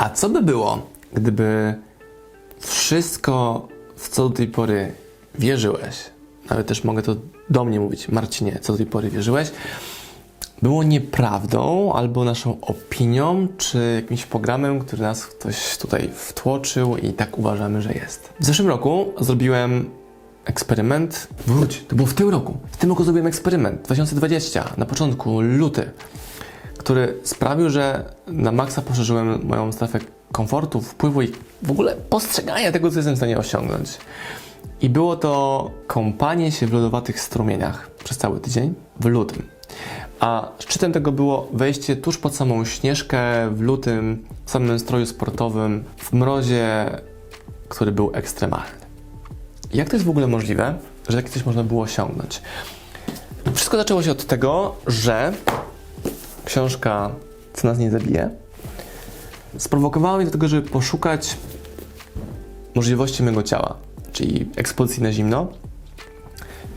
A co by było, gdyby wszystko, w co do tej pory wierzyłeś, nawet też mogę to do mnie mówić, Marcinie, co do tej pory wierzyłeś, było nieprawdą albo naszą opinią, czy jakimś programem, który nas ktoś tutaj wtłoczył i tak uważamy, że jest. W zeszłym roku zrobiłem eksperyment. Wróć, to było w tym roku. W tym roku zrobiłem eksperyment, 2020, na początku, luty, który sprawił, że na maksa poszerzyłem moją strefę komfortu, wpływu i w ogóle postrzegania tego, co jestem w stanie osiągnąć. I było to kąpanie się w lodowatych strumieniach przez cały tydzień w lutym. A szczytem tego było wejście tuż pod samą śnieżkę w lutym, w samym stroju sportowym, w mrozie, który był ekstremalny. Jak to jest w ogóle możliwe, że takie coś można było osiągnąć? Wszystko zaczęło się od tego, że książka Co nas nie zabije sprowokowała mnie do tego, żeby poszukać możliwości mojego ciała, czyli ekspozycji na zimno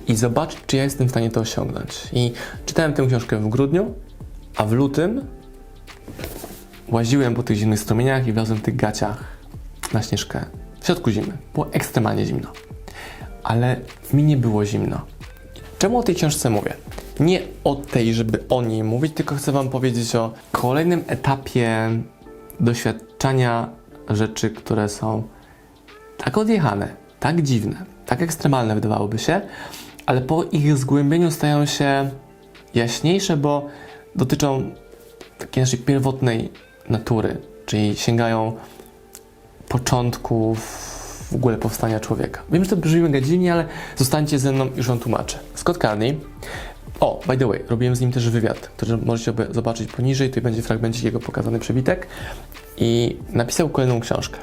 i zobaczyć, czy ja jestem w stanie to osiągnąć. I czytałem tę książkę w grudniu, a w lutym łaziłem po tych zimnych strumieniach i wlazłem w tych gaciach na śnieżkę w środku zimy. Było ekstremalnie zimno. Ale mi nie było zimno. Czemu o tej książce mówię? Nie o tej, żeby o niej mówić, tylko chcę Wam powiedzieć o kolejnym etapie doświadczania rzeczy, które są tak odjechane, tak dziwne, tak ekstremalne wydawałoby się, ale po ich zgłębieniu stają się jaśniejsze, bo dotyczą takiej naszej pierwotnej natury, czyli sięgają początków w ogóle powstania człowieka. Wiem, że to brzmi mega dziwnie, ale zostańcie ze mną, już wam tłumaczę. Scott Carney, o, by the way, robiłem z nim też wywiad, który możecie zobaczyć poniżej, tutaj będzie fragmencik jego pokazany przebitek i napisał kolejną książkę.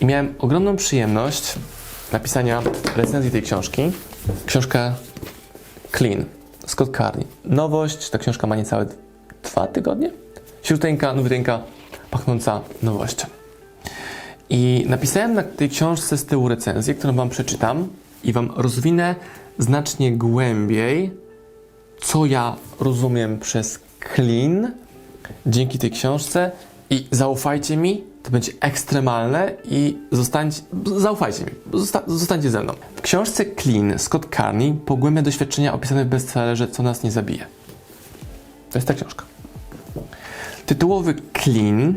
I miałem ogromną przyjemność napisania recenzji tej książki. Książka Clean, Scott Carney. Nowość, ta książka ma niecałe dwa tygodnie. Śródteńka, nowyteńka, pachnąca nowością. I napisałem na tej książce z tyłu recenzję, którą Wam przeczytam i Wam rozwinę znacznie głębiej, co ja rozumiem przez clean dzięki tej książce i zaufajcie mi, to będzie ekstremalne i zostańcie, zaufajcie mi, zosta, zostańcie ze mną. W książce Clean Scott Carney pogłębia doświadczenia opisane w bestsellerze Co nas nie zabije. To jest ta książka. Tytułowy Clean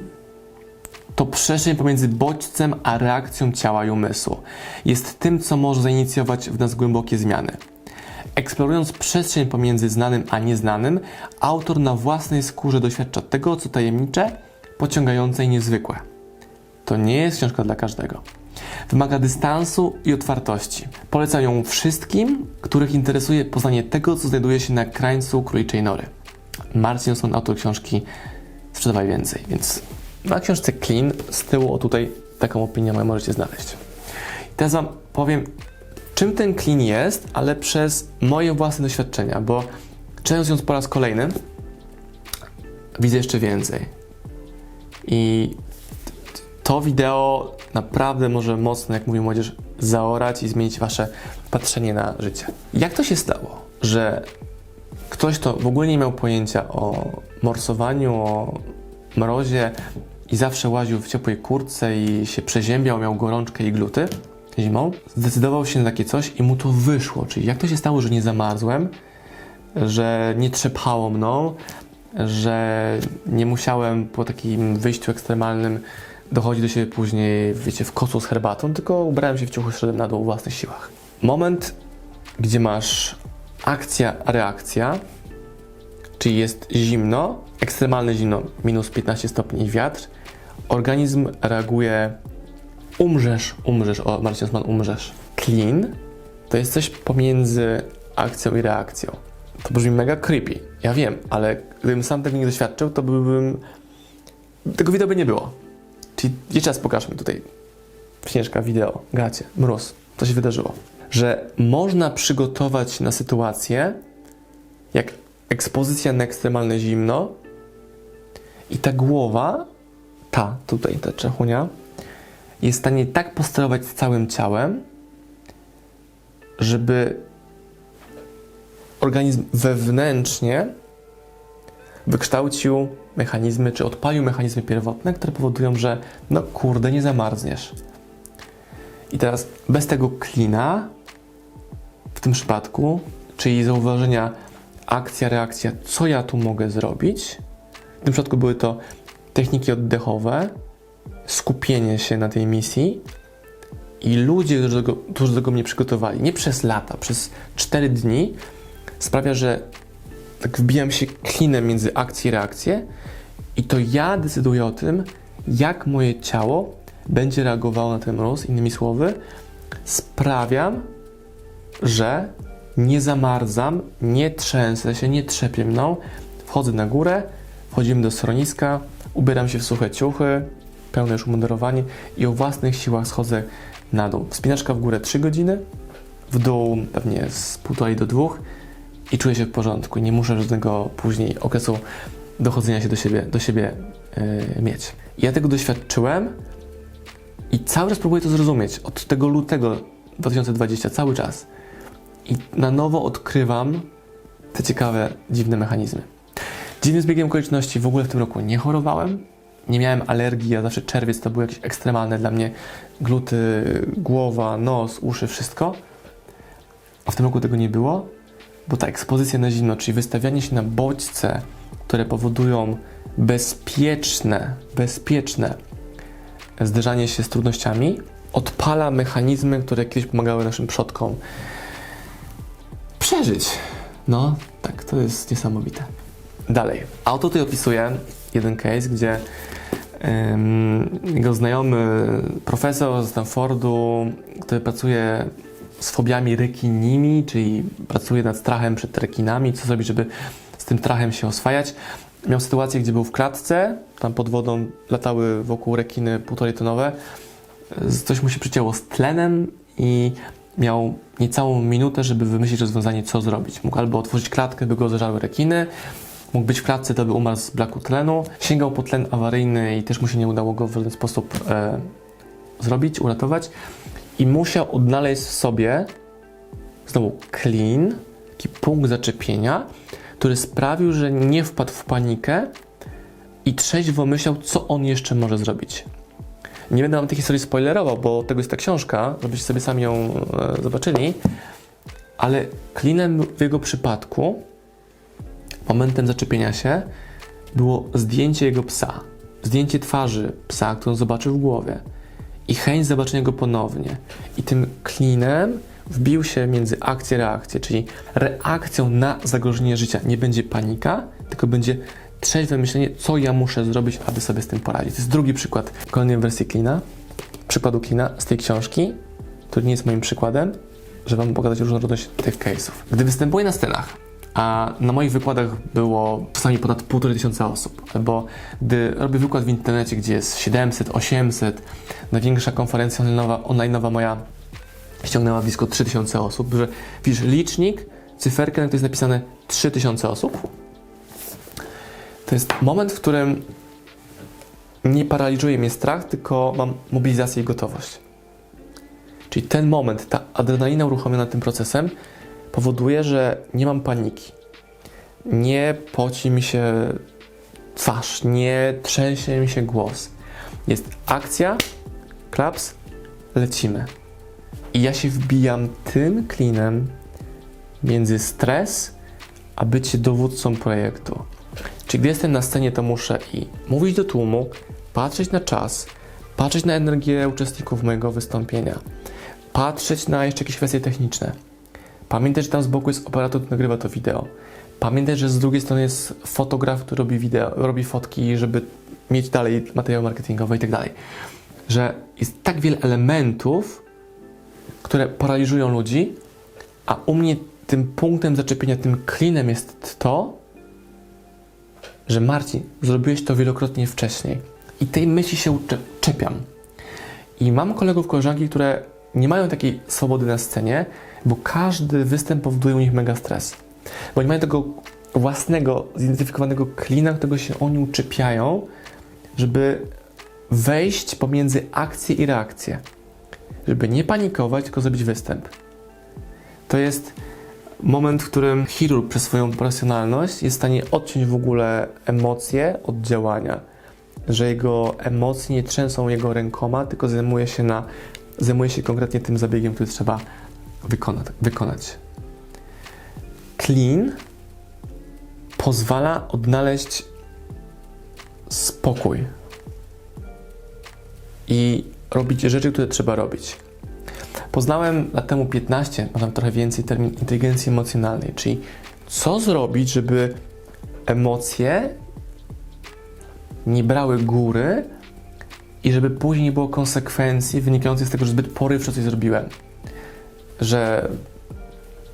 to przestrzeń pomiędzy bodźcem a reakcją ciała i umysłu. Jest tym, co może zainicjować w nas głębokie zmiany. Eksplorując przestrzeń pomiędzy znanym a nieznanym, autor na własnej skórze doświadcza tego, co tajemnicze, pociągające i niezwykłe. To nie jest książka dla każdego. Wymaga dystansu i otwartości. Polecam ją wszystkim, których interesuje poznanie tego, co znajduje się na krańcu króliczej nory. Marcin Osman, autor książki Sprzedawaj Więcej, więc na książce Clean z tyłu o tutaj taką opinię możecie znaleźć. I teraz Wam powiem, czym ten Clean jest, ale przez moje własne doświadczenia, bo czytając ją po raz kolejny, widzę jeszcze więcej. I to wideo naprawdę może mocno, jak mówi młodzież, zaorać i zmienić Wasze patrzenie na życie. Jak to się stało, że ktoś, kto w ogóle nie miał pojęcia o morsowaniu, o mrozie i zawsze łaził w ciepłej kurtce i się przeziębiał, miał gorączkę i gluty zimą, zdecydował się na takie coś i mu to wyszło. Czyli jak to się stało, że nie zamarzłem, że nie trzepało mną, że nie musiałem po takim wyjściu ekstremalnym dochodzić do siebie później, wiecie, w kocu z herbatą, tylko ubrałem się w ciuchu, szedłem na dół o własnych siłach. Moment, gdzie masz akcja, reakcja, czyli jest zimno, ekstremalne zimno, minus 15 stopni i wiatr, organizm reaguje, umrzesz, umrzesz, o Marcin Osman, umrzesz. Clean to jest coś pomiędzy akcją i reakcją. To brzmi mega creepy, ja wiem, ale gdybym sam tego nie doświadczył, to byłbym... Tego wideo by nie było. Czyli jeszcze raz pokażmy tutaj. Śnieżka, wideo, gacie, mróz. To się wydarzyło. Że można przygotować na sytuację, jak ekspozycja na ekstremalne zimno i ta głowa, ta tutaj, ta czechunia, jest w stanie tak posterować całym ciałem, żeby organizm wewnętrznie wykształcił mechanizmy, czy odpalił mechanizmy pierwotne, które powodują, że no kurde, nie zamarzniesz. I teraz bez tego klina w tym przypadku, czyli zauważenia akcja, reakcja, co ja tu mogę zrobić. W tym przypadku były to techniki oddechowe, skupienie się na tej misji i ludzie, którzy do tego, którzy do tego mnie przygotowali, nie przez lata, przez 4 dni, sprawia, że tak wbijam się klinem między akcję i reakcję i to ja decyduję o tym, jak moje ciało będzie reagowało na ten mróz. Innymi słowy, sprawiam, że nie zamarzam, nie trzęsę się, nie trzepię mną. Wchodzę na górę, wchodzimy do schroniska, ubieram się w suche ciuchy, pełne już umundurowanie i o własnych siłach schodzę na dół. Wspinaczka w górę 3 godziny, w dół pewnie z półtorej do dwóch i czuję się w porządku. Nie muszę żadnego później okresu dochodzenia się do siebie, do siebie yy, mieć. Ja tego doświadczyłem i cały czas próbuję to zrozumieć. Od tego lutego 2020 cały czas. I na nowo odkrywam te ciekawe, dziwne mechanizmy. Dziwnym zbiegiem okoliczności w ogóle w tym roku nie chorowałem. Nie miałem alergii, a zawsze czerwiec to był jakieś ekstremalne dla mnie gluty, głowa, nos, uszy, wszystko. A w tym roku tego nie było, bo ta ekspozycja na zimno, czyli wystawianie się na bodźce, które powodują bezpieczne, bezpieczne zderzanie się z trudnościami, odpala mechanizmy, które kiedyś pomagały naszym przodkom przeżyć. No, tak, to jest niesamowite. Dalej. Auto tutaj opisuje jeden case, gdzie jego znajomy profesor z Stanfordu, który pracuje z fobiami rekinimi, czyli pracuje nad strachem przed rekinami, co zrobić, żeby z tym strachem się oswajać. Miał sytuację, gdzie był w klatce, tam pod wodą latały wokół rekiny półtorej tonowe. Coś mu się przycięło z tlenem i miał niecałą minutę, żeby wymyślić rozwiązanie, co zrobić. Mógł albo otworzyć klatkę, by go zeżarły rekiny, mógł być w klatce, to by umarł z braku tlenu. Sięgał po tlen awaryjny i też mu się nie udało go w żaden sposób e, zrobić, uratować. I musiał odnaleźć w sobie znowu clean, taki punkt zaczepienia, który sprawił, że nie wpadł w panikę i trzeźwo myślał, co on jeszcze może zrobić. Nie będę wam tej historii spoilerował, bo tego jest ta książka, żebyście sobie sami ją e, zobaczyli, ale klinem w jego przypadku, momentem zaczepienia się, było zdjęcie jego psa. Zdjęcie twarzy psa, którą zobaczył w głowie. I chęć zobaczenia go ponownie. I tym klinem wbił się między akcję, reakcję, czyli reakcją na zagrożenie życia. Nie będzie panika, tylko będzie trzeźwe myślenie, co ja muszę zrobić, aby sobie z tym poradzić. To jest drugi przykład kolejnej wersji Klina, przykładu Klina z tej książki, który nie jest moim przykładem, żeby wam pokazać różnorodność tych case'ów. Gdy występuję na scenach, a na moich wykładach było czasami ponad półtorej tysiąca osób, albo gdy robię wykład w internecie, gdzie jest 700, 800, największa konferencja online'owa, online'owa moja ściągnęła blisko 3000 osób, że widzisz licznik, cyferkę, na której jest napisane 3000 osób, to jest moment, w którym nie paraliżuje mnie strach, tylko mam mobilizację i gotowość. Czyli ten moment, ta adrenalina uruchomiona tym procesem powoduje, że nie mam paniki. Nie poci mi się twarz, nie trzęsie mi się głos. Jest akcja, klaps, lecimy. I ja się wbijam tym klinem między stres, a bycie dowódcą projektu. Czyli gdy jestem na scenie, to muszę i mówić do tłumu, patrzeć na czas, patrzeć na energię uczestników mojego wystąpienia, patrzeć na jeszcze jakieś kwestie techniczne. Pamiętać, że tam z boku jest operator, który nagrywa to wideo. Pamiętać, że z drugiej strony jest fotograf, który robi wideo, robi fotki, żeby mieć dalej materiał marketingowy i tak dalej. Że jest tak wiele elementów, które paraliżują ludzi, a u mnie tym punktem zaczepienia, tym klinem jest to, że Marcin, zrobiłeś to wielokrotnie wcześniej. I tej myśli się czepiam. I mam kolegów, koleżanki, które nie mają takiej swobody na scenie, bo każdy występ powoduje u nich mega stres. Bo nie mają tego własnego, zidentyfikowanego klina, którego się oni uczepiają, żeby wejść pomiędzy akcję i reakcję. Żeby nie panikować, tylko zrobić występ. To jest moment, w którym chirurg przez swoją profesjonalność jest w stanie odciąć w ogóle emocje od działania. Że jego emocje nie trzęsą jego rękoma, tylko zajmuje się, na, zajmuje się konkretnie tym zabiegiem, który trzeba wykonać. wykonać. Clean pozwala odnaleźć spokój i robić rzeczy, które trzeba robić. Poznałem lat temu 15, może trochę więcej, termin inteligencji emocjonalnej, czyli co zrobić, żeby emocje nie brały góry i żeby później nie było konsekwencji wynikających z tego, że zbyt porywczo coś zrobiłem. Że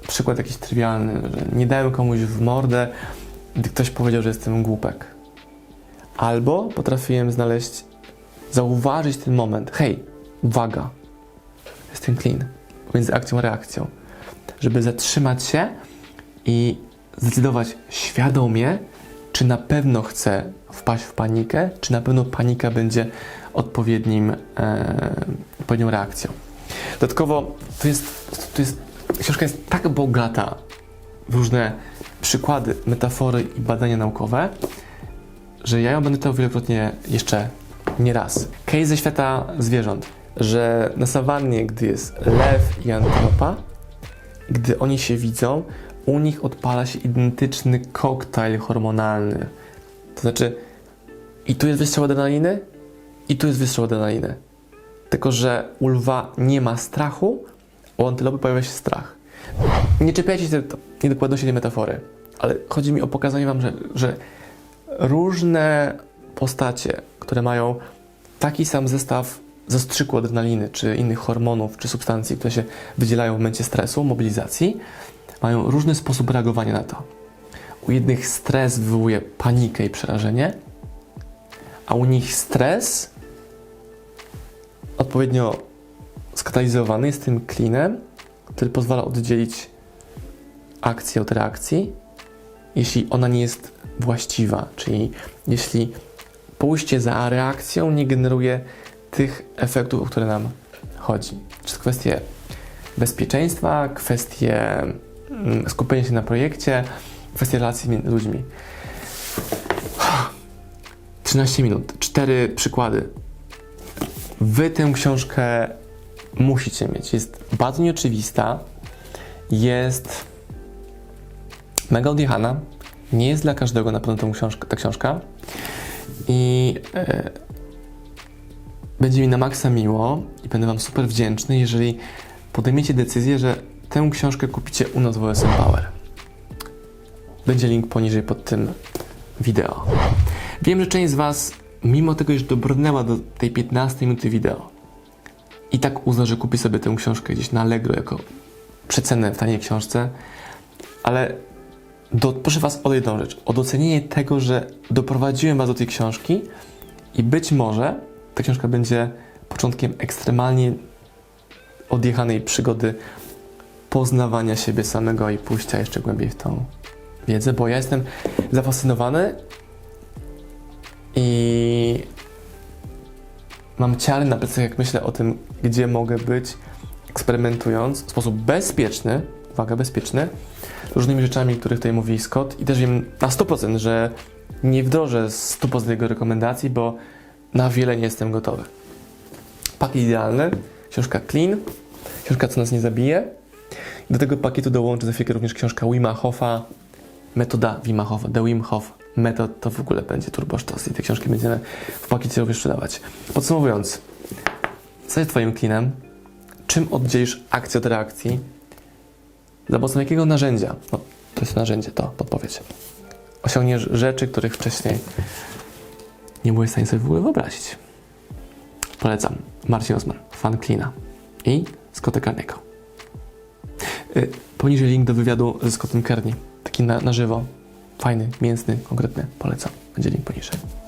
przykład jakiś trywialny, że nie dałem komuś w mordę, gdy ktoś powiedział, że jestem głupek. Albo potrafiłem znaleźć, zauważyć ten moment. Hej, uwaga, jest ten clean między akcją a reakcją. Żeby zatrzymać się i zdecydować świadomie, czy na pewno chcę wpaść w panikę, czy na pewno panika będzie odpowiednim, e, odpowiednią reakcją. Dodatkowo to jest, to jest, książka jest tak bogata w różne przykłady, metafory i badania naukowe, że ja ją będę czytał wielokrotnie jeszcze nie raz. Case ze świata zwierząt, że na sawannie, gdy jest lew i antylopa, gdy oni się widzą, u nich odpala się identyczny koktajl hormonalny. To znaczy, i tu jest wystrzał adrenaliny, i tu jest wystrzał adrenaliny. Tylko, że u lwa nie ma strachu, u antylopy pojawia się strach. Nie czepiajcie się do niedokładności tej metafory, ale chodzi mi o pokazanie wam, że, że różne postacie, które mają taki sam zestaw zastrzyku adrenaliny, czy innych hormonów, czy substancji, które się wydzielają w momencie stresu, mobilizacji, mają różny sposób reagowania na to. U jednych stres wywołuje panikę i przerażenie, a u nich stres odpowiednio skatalizowany jest tym klinem, który pozwala oddzielić akcję od reakcji, jeśli ona nie jest właściwa, czyli jeśli pójście za reakcją nie generuje tych efektów, o które nam chodzi. To kwestie bezpieczeństwa, kwestie mm, skupienia się na projekcie, kwestie relacji między ludźmi. 13 minut, cztery przykłady. Wy tę książkę musicie mieć. Jest bardzo nieoczywista, jest mega odjechana, nie jest dla każdego na pewno tą książkę, ta książka i e, będzie mi na maksa miło i będę Wam super wdzięczny, jeżeli podejmiecie decyzję, że tę książkę kupicie u nas w OSM Power. Będzie link poniżej pod tym wideo. Wiem, że część z Was, mimo tego, że dobrnęła do tej 15 minuty wideo, i tak uzna, że kupi sobie tę książkę gdzieś na Allegro jako przecenę w taniej książce, ale do, proszę Was o jedną rzecz, o docenienie tego, że doprowadziłem Was do tej książki i być może ta książka będzie początkiem ekstremalnie odjechanej przygody poznawania siebie samego i pójścia jeszcze głębiej w tą wiedzę, bo ja jestem zafascynowany i mam ciary na plecach, jak myślę o tym, gdzie mogę być, eksperymentując w sposób bezpieczny, uwaga, bezpieczny, różnymi rzeczami, których tutaj mówi Scott i też wiem na 100%, że nie wdrożę 100% jego rekomendacji, bo na wiele nie jestem gotowy. Pakiet idealny, książka clean, książka co nas nie zabije. Do tego pakietu dołączę za chwilkę również książka Wima Hofa, metoda Wima Hofa, The Wim Hof Method, to w ogóle będzie turbosztos i te książki będziemy w pakiecie również sprzedawać. Podsumowując, co jest Twoim cleanem? Czym oddzielisz akcję od reakcji? Za pomocą jakiego narzędzia? No, to jest narzędzie, to podpowiedź. Osiągniesz rzeczy, których wcześniej nie byłeś w stanie sobie w ogóle wyobrazić. Polecam. Marcin Osman, fan Cleana i Scotta Carniego. Yy, poniżej link do wywiadu ze Scottem Kearney. Taki na, na żywo. Fajny, mięsny, konkretny. Polecam. Będzie link poniżej.